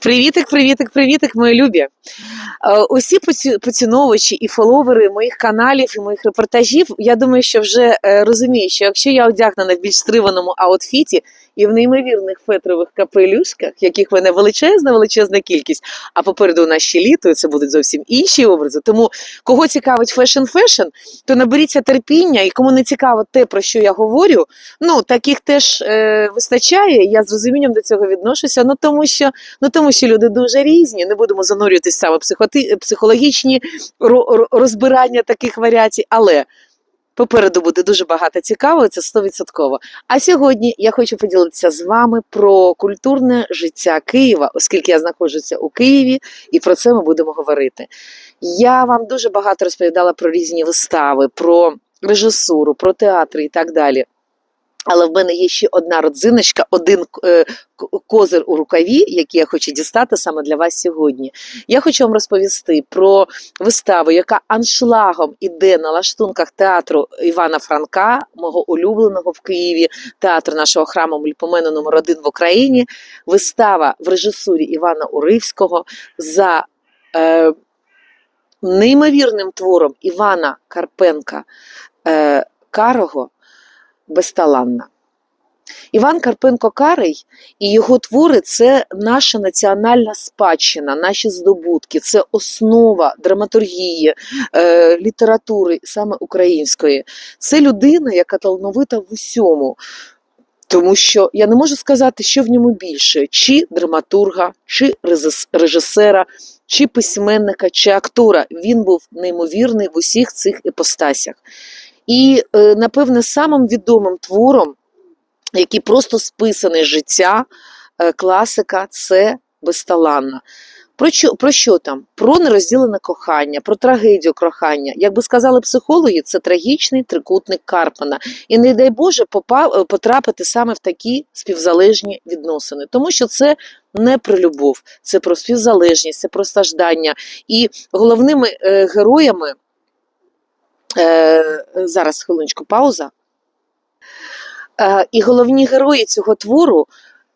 Привітик, привітик, привітик, мої любі. Е, Усі поці- поціновувачі і фоловери моїх каналів і моїх репортажів. Я думаю, що вже е, розуміють, що якщо я одягнена в більш стриваному аутфіті і в неймовірних фетрових капелюшках, яких в мене величезна, величезна кількість, а попереду ще літо, і це будуть зовсім інші образи. Тому кого цікавить фешн-фешн, то наберіться терпіння, і кому не цікаво те, про що я говорю, ну таких теж е, вистачає. Я з розумінням до цього відношуся. Ну тому що ну тому що люди дуже різні. Не будемо занурюватись саме психоти, психологічні ро- ро- розбирання таких варіацій, але. Попереду буде дуже багато цікавого, це стовідсотково. А сьогодні я хочу поділитися з вами про культурне життя Києва, оскільки я знаходжуся у Києві, і про це ми будемо говорити. Я вам дуже багато розповідала про різні вистави, про режисуру, про театри і так далі. Але в мене є ще одна родзиночка, один е, козир у рукаві, який я хочу дістати саме для вас сьогодні. Я хочу вам розповісти про виставу, яка аншлагом іде на лаштунках театру Івана Франка, мого улюбленого в Києві, театру нашого храму Мельпомену номер 1 в Україні. Вистава в режисурі Івана Уривського за е, неймовірним твором Івана Карпенка е, Карого безталанна. Іван Карпенко Карий і його твори це наша національна спадщина, наші здобутки, це основа драматургії, е, літератури, саме української. Це людина, яка талановита в усьому. Тому що я не можу сказати, що в ньому більше: чи драматурга, чи режисера, чи письменника, чи актора. Він був неймовірний в усіх цих іпостасях. І, е, напевне, самим відомим твором, який просто списаний життя е, класика, це безталанна. Про що, про що там? Про нерозділене кохання, про трагедію кохання. Як би сказали психологи, це трагічний трикутник Карпана. І не дай Боже попа- е, потрапити саме в такі співзалежні відносини, тому що це не про любов, це про співзалежність, це про страждання. І головними героями Е, зараз хвилиночку пауза. Е, і головні герої цього твору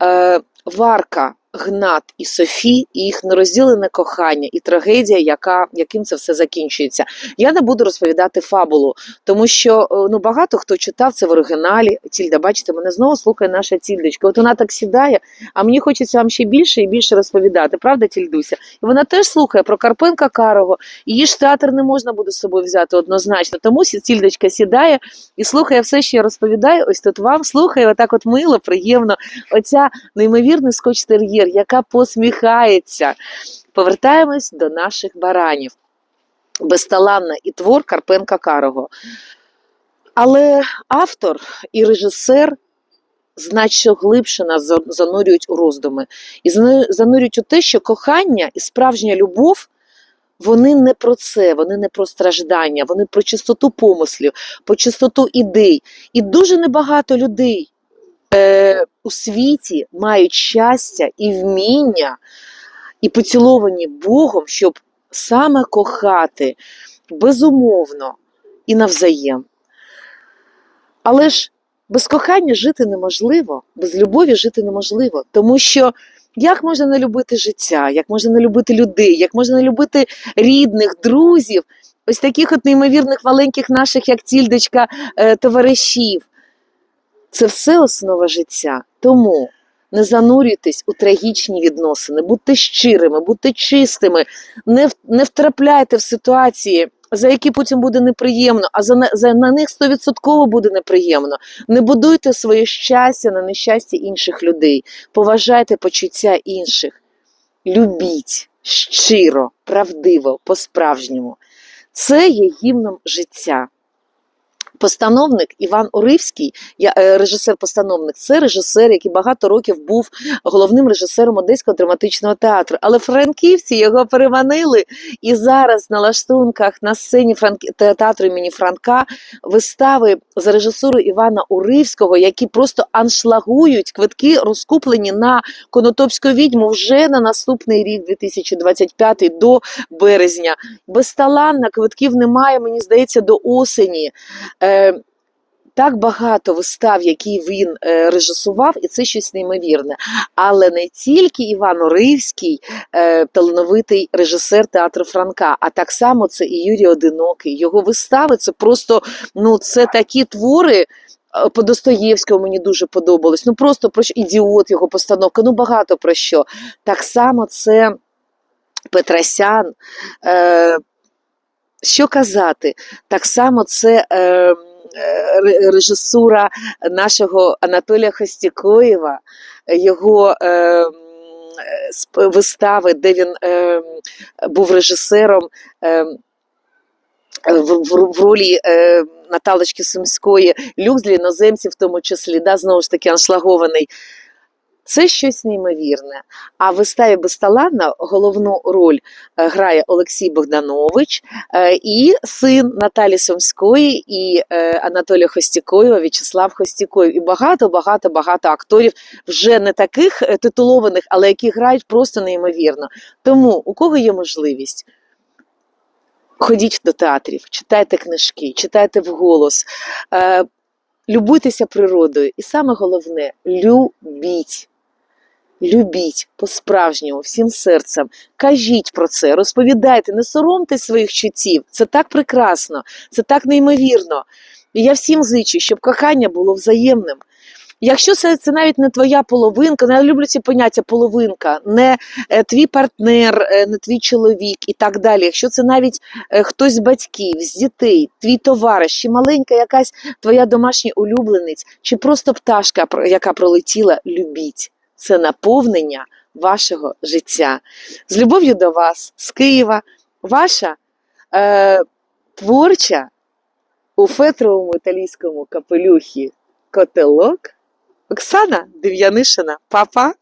е, Варка, Гнат і Софі, і їх нерозділене кохання і трагедія, яка, яким це все закінчується. Я не буду розповідати фабулу, тому що е, ну, багато хто читав це в оригіналі. Тільда, бачите, мене знову слухає наша тільдочка. От вона так сідає, а мені хочеться вам ще більше і більше розповідати. Правда, тільдуся? І вона теж слухає про Карпенка Карого. Її ж театр не можна буде з собою взяти однозначно. Тому тільдочка сідає і слухає все, що я розповідаю. Ось тут вам слухає, отак от мило, приємно. Оця неймовірний скотч-тер'єр, яка посміхається. Повертаємось до наших баранів. Безталанна і твор Карпенка Карого. Але автор і режисер значно глибше нас занурюють у роздуми. І занурюють у те, що кохання і справжня любов. Вони не про це, вони не про страждання, вони про чистоту помислів, про чистоту ідей. І дуже небагато людей е, у світі мають щастя і вміння, і поціловані Богом, щоб саме кохати безумовно і навзаєм. Але ж без кохання жити неможливо, без любові жити неможливо, тому що як можна не любити життя, як можна не любити людей, як можна не любити рідних, друзів, ось таких от неймовірних маленьких наших, як тільдочка, е, товаришів. Це все основа життя. Тому не занурюйтесь у трагічні відносини, будьте щирими, будьте чистими, не, не втрапляйте в ситуації, за які потім буде неприємно, а за, за на них стовідсотково буде неприємно. Не будуйте своє щастя на нещасті інших людей. Поважайте почуття інших. Любіть щиро, правдиво, по-справжньому. Це є гімном життя. Постановник Іван Оривський, я, е, режисер-постановник, це режисер, який багато років був головним режисером Одеського драматичного театру. Але франківці його переманили. І зараз на лаштунках на сцені Франк... те- театру імені Франка вистави за режисурою Івана Уривського, які просто аншлагують квитки, розкуплені на Конотопську відьму вже на наступний рік, 2025 до березня. Безталанна квитків немає, мені здається, до осені. Е, так багато вистав, які він е, режисував, і це щось неймовірне. Але не тільки Іван Оривський, е, талановитий режисер театру Франка, а так само це і Юрій Одинокий. Його вистави це просто ну, це такі твори. е, По Достоєвському мені дуже подобалось. Ну просто про що ідіот, його постановка, ну багато про що. Так само це Петросян. Що казати? Так само це е, е, режисура нашого Анатолія Хостікоєва, його е, вистави, де він е, був режисером. Е, в, в, в ролі е, Наталочки Сумської, люкс для іноземців, в тому числі, да, знову ж таки, аншлагований. Це щось неймовірне. А в виставі Безталанна головну роль е, грає Олексій Богданович е, і син Наталі Сумської і е, Анатолія Хостікоєва, В'ячеслав Хостікоєв. І багато, багато, багато акторів вже не таких титулованих, але які грають просто неймовірно. Тому у кого є можливість, ходіть до театрів, читайте книжки, читайте вголос, любуйтеся природою. І саме головне любіть. Любіть по-справжньому, всім серцем, кажіть про це, розповідайте, не соромтесь своїх чуттів. Це так прекрасно, це так неймовірно. І я всім зичу, щоб кохання було взаємним. Якщо це, це навіть не твоя половинка, ну, я люблю ці поняття половинка, не е, твій партнер, е, не твій чоловік і так далі. Якщо це навіть е, хтось з батьків, з дітей, твій товариш, чи маленька якась твоя домашня улюбленець, чи просто пташка, яка пролетіла, любіть. Це наповнення вашого життя. З любов'ю до вас, з Києва, ваша е, творча у фетровому італійському капелюхі котелок Оксана Дев'янишина. Папа.